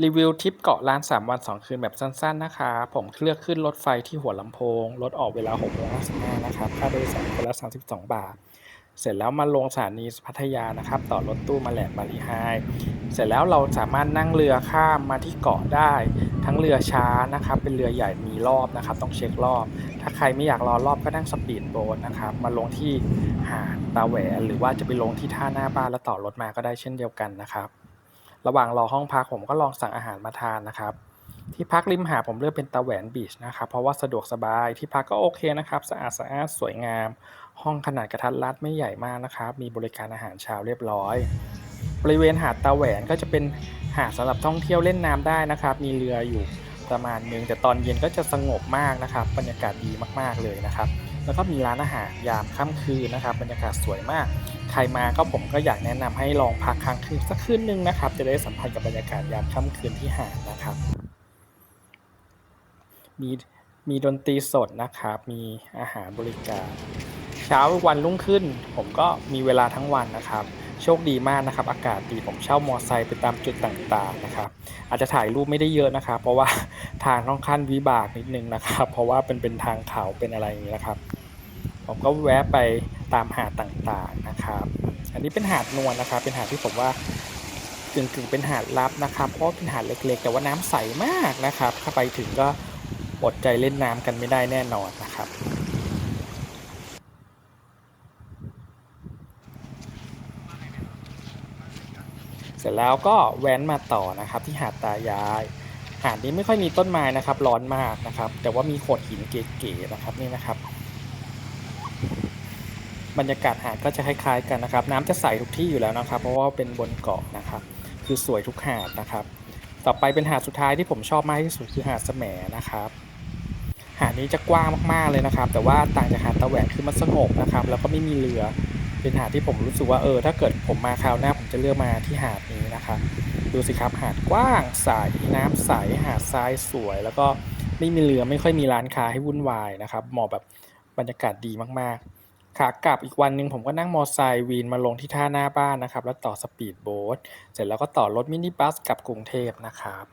รีวิวทริปเกาะล้าน 3 วัน 2 คืนแบบสั้นๆ นะคะ ผมเลือกขึ้นรถไฟที่หัวลำโพง รถออกเวลา6โมง55นะครับ ค่าโดยสารคนละ 32 บาท เสร็จแล้วมาลงสถานีพัทยานะครับ ต่อรถตู้มาแหลมบาลีไฮเสร็จแล้วเราสามารถนั่งเรือข้ามมาที่เกาะได้ ทั้งเรือช้านะครับ เป็นเรือใหญ่มีรอบนะครับ ต้องเช็ครอบ ถ้าใครไม่อยากรอรอบก็นั่งสปีดโบ๊ทนะครับ มาลงที่หาดตาแหวนหรือว่าจะไปลงที่ท่าหน้าบ้านแล้วต่อรถมาก็ได้เช่นเดียวกันนะครับ ระหว่างรอห้องพักผมก็ลองสั่งอาหารมาทานนะครับที่พักริมหาดผมเลือกเป็นตาแหวนบีชนะครับ เพราะว่าสะดวกสบายที่พักก็โอเคนะครับ สะอาดสะอาดสวยงาม ห้องขนาดกระทัดรัดไม่ใหญ่มากนะครับ มีบริการอาหารเช้าเรียบร้อย บริเวณหาดตาแหวนก็จะเป็นหาดสำหรับท่องเที่ยวเล่นน้ำได้นะครับ มีเรืออยู่ประมาณนึงแต่ตอนเย็นก็จะสงบมากนะครับ บรรยากาศดีมากๆเลยนะครับ แล้วก็มีร้านอาหารยามค่ำคืนนะครับ บรรยากาศสวยมาก ใครมาก็ผมก็อยากแนะนำให้ลองพักค้างคืนสักคืนหนึ่งนะครับ จะได้สัมผัสกับบรรยากาศยามค่ำคืนที่หาดนะครับ มีมีดนตรีสดนะครับ มีอาหารบริการ เช้าวันรุ่งขึ้น ผมก็มีเวลาทั้งวันนะครับ โชคดีมากนะครับ อากาศดีผมเช่ามอไซค์ไปตามจุดต่างๆนะครับ อาจจะถ่ายรูปไม่ได้เยอะนะครับ เพราะว่าทางค่อนข้างวิบากนิดนึงนะครับ เพราะว่าเป็นเป็นทางเขาเป็นอะไรอย่างนี้นะครับ ผมก็แวะไป ตามหาดต่างๆนะครับ อันนี้เป็นหาดนวลนะครับ เป็นหาดที่ผมว่ากึ่งๆเป็นหาดลับนะครับ เพราะเป็นหาดเล็กๆ แต่ว่าน้ำใสมากนะครับถ้าไปถึงก็อดใจเล่นน้ำกันไม่ได้แน่นอนนะครับเสร็จแล้วก็แว้นมาต่อนะครับที่หาดตายาย หาดนี้ไม่ค่อยมีต้นไม้นะครับ ร้อนมากนะครับ แต่ว่ามีโขดหินเก๋ๆนะครับนี่นะครับ บรรยากาศหาดก็จะคล้ายๆกันนะครับ น้ำจะใสทุกที่อยู่แล้วนะครับ เพราะว่าเป็นบนเกาะนะครับ คือสวยทุกหาดนะครับ ต่อไปเป็นหาดสุดท้ายที่ผมชอบมากที่สุดคือหาดแสมนะครับ หาดนี้จะกว้างมากๆเลยนะครับ แต่ว่าต่างจากหาดตะแหวนคือมันสงบนะครับ แล้วก็ไม่มีเรือเป็นหาดที่ผมรู้สึกว่าเออ ถ้าเกิดผมมาคราวหน้าผมจะเลือกมาที่หาดนี้นะครับ ดูสิครับหาดกว้างใสน้ำใสหาดทรายสวย แล้วก็ไม่มีเรือไม่ค่อยมีร้านค้าให้วุ่นวายนะครับเหมาะแบบบรรยากาศดีมากๆ ขากลับอีกวันหนึ่งผมก็นั่งมอไซค์วีนมาลงที่ท่าหน้าบ้านนะครับ แล้วต่อสปีดโบ๊ทเสร็จแล้วก็ต่อรถมินิบัสกลับกรุงเทพนะครับ